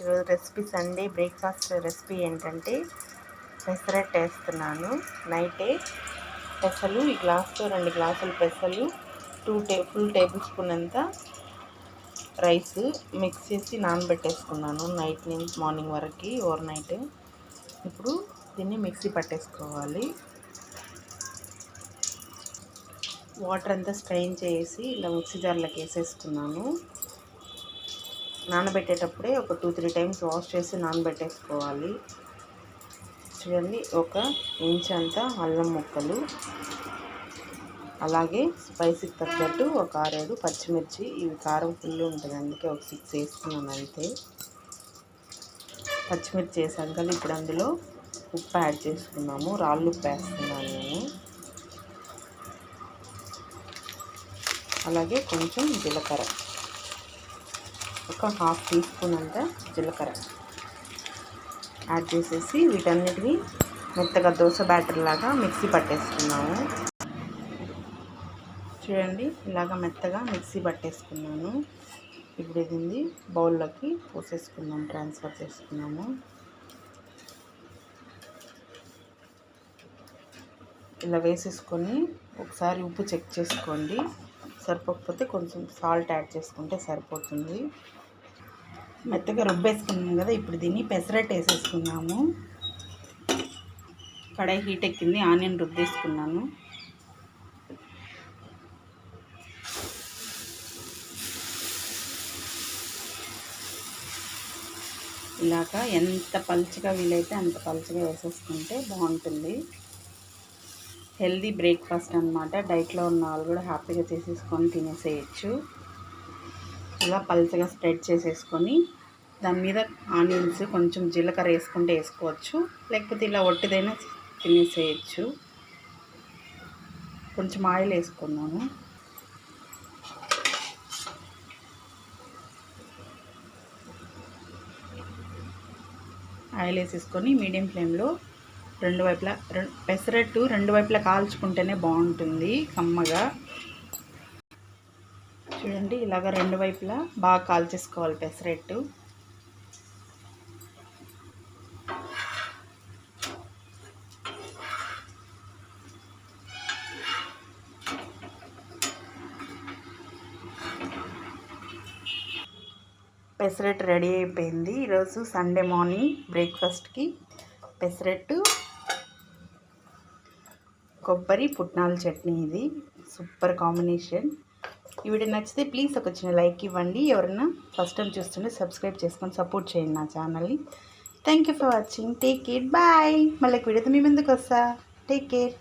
ఈరోజు recipe Sunday breakfast recipe ఏంటంటే పెసరట్టు వేస్తున్నాను నైటే పెసలు ఈ గ్లాస్తో రెండు గ్లాసులు పెసలు టూ టే ఫుల్ టేబుల్ స్పూన్ అంత రైస్ మిక్స్ చేసి నానబెట్టేసుకున్నాను నైట్ నుంచి మార్నింగ్ వరకు ఓవర్ నైట్. ఇప్పుడు దీన్ని మిక్సీ పట్టేసుకోవాలి. వాటర్ అంతా స్ట్రెయిన్ చేసి ఇలా మిక్సీ జార్లోకి వేసేసుకున్నాను. నానబెట్టేటప్పుడే ఒక టూ త్రీ టైమ్స్ వాష్ చేసి నానబెట్టేసుకోవాలి. చూడండి ఒక ఇంచ్ అంతా అల్లం ముక్కలు అలాగే స్పైసీకి తగ్గట్టు ఒక ఆరేడు పచ్చిమిర్చి ఇవి కారం ఫుల్ ఉంటుంది అందుకే ఒక సిక్స్ వేసుకున్నాను అంతే. పచ్చిమిర్చి వేసాక ఇప్పుడు అందులో ఉప్పు యాడ్ చేసుకున్నాము రాళ్ళు ఉప్పు వేస్తున్నాను నేను. అలాగే కొంచెం జీలకర్ర. ఒక హాఫ్ టీ స్పూన్ అంత జీలకర్ర. యాడ్ చేసేసి వీటన్నిటిని మెత్తగా దోశ బ్యాటర్ లాగా మిక్సీ పట్టేసుకున్నాము. చూడండి ఇలాగ మెత్తగా మిక్సీ పట్టేసుకున్నాను. ఇప్పుడు ఇది బౌల్లోకి పోసేసుకున్నాం ట్రాన్స్ఫర్ చేసుకున్నాము. ఇలా వేసేసుకొని ఒకసారి ఉప్పు చెక్ చేసుకోండి. సరిపోకపోతే కొంచెం సాల్ట్ యాడ్ చేసుకుంటే సరిపోతుంది. మెత్తగా రుబ్బేసుకున్నాం కదా ఇప్పుడు దీన్ని పెసరట్ వేసేసుకున్నాము కడాయి హీట్ ఎక్కింది ఆనియన్ రుబ్బేసుకున్నాను. ఇలాగ ఎంత పలుచగా వీలైతే అంత పలుచగా వేసేసుకుంటే బాగుంటుంది. హెల్దీ బ్రేక్ఫాస్ట్ అనమాట డైట్లో ఉన్న వాళ్ళు కూడా హ్యాపీగా చేసేసుకొని తినేసేయచ్చు. ఇలా పలచగా స్ప్రెడ్ చేసేసుకొని దాని మీద ఆనియన్స్ కొంచెం జీలకర్ర వేసుకుంటే వేసుకోవచ్చు. లేకపోతే ఇలా ఒట్టిదైనా తినేసేయచ్చు. కొంచెం ఆయిల్ వేసుకున్నాను. ఆయిల్ వేసేసుకొని మీడియం ఫ్లేమ్లో రెండు వైపులా రెండు పెసరట్టు రెండు వైపులా కాల్చుకుంటేనే బాగుంటుంది కమ్మగా. చూడండి ఇలాగ రెండు వైపులా బాగా కాల్చేసుకోవాలి పెసరట్టు. పెసరట్టు రెడీ అయిపోయింది. ఈరోజు సండే మార్నింగ్ బ్రేక్ఫాస్ట్కి పెసరట్టు కొబ్బరి పుట్నాల చట్నీ ఇది. Super combination. ఈ వీడియో నచ్చితే ప్లీజ్ ఒక చిన్న లైక్ ఇవ్వండి. ఎవరైనా ఫస్ట్ టైం చూస్తుంటే సబ్స్క్రైబ్ చేసుకొని సపోర్ట్ చేయండి నా ఛానల్ని. Thank you for watching take care bye మళ్ళీ వీడియోతో మీ ముందుకు వస్తా. Take care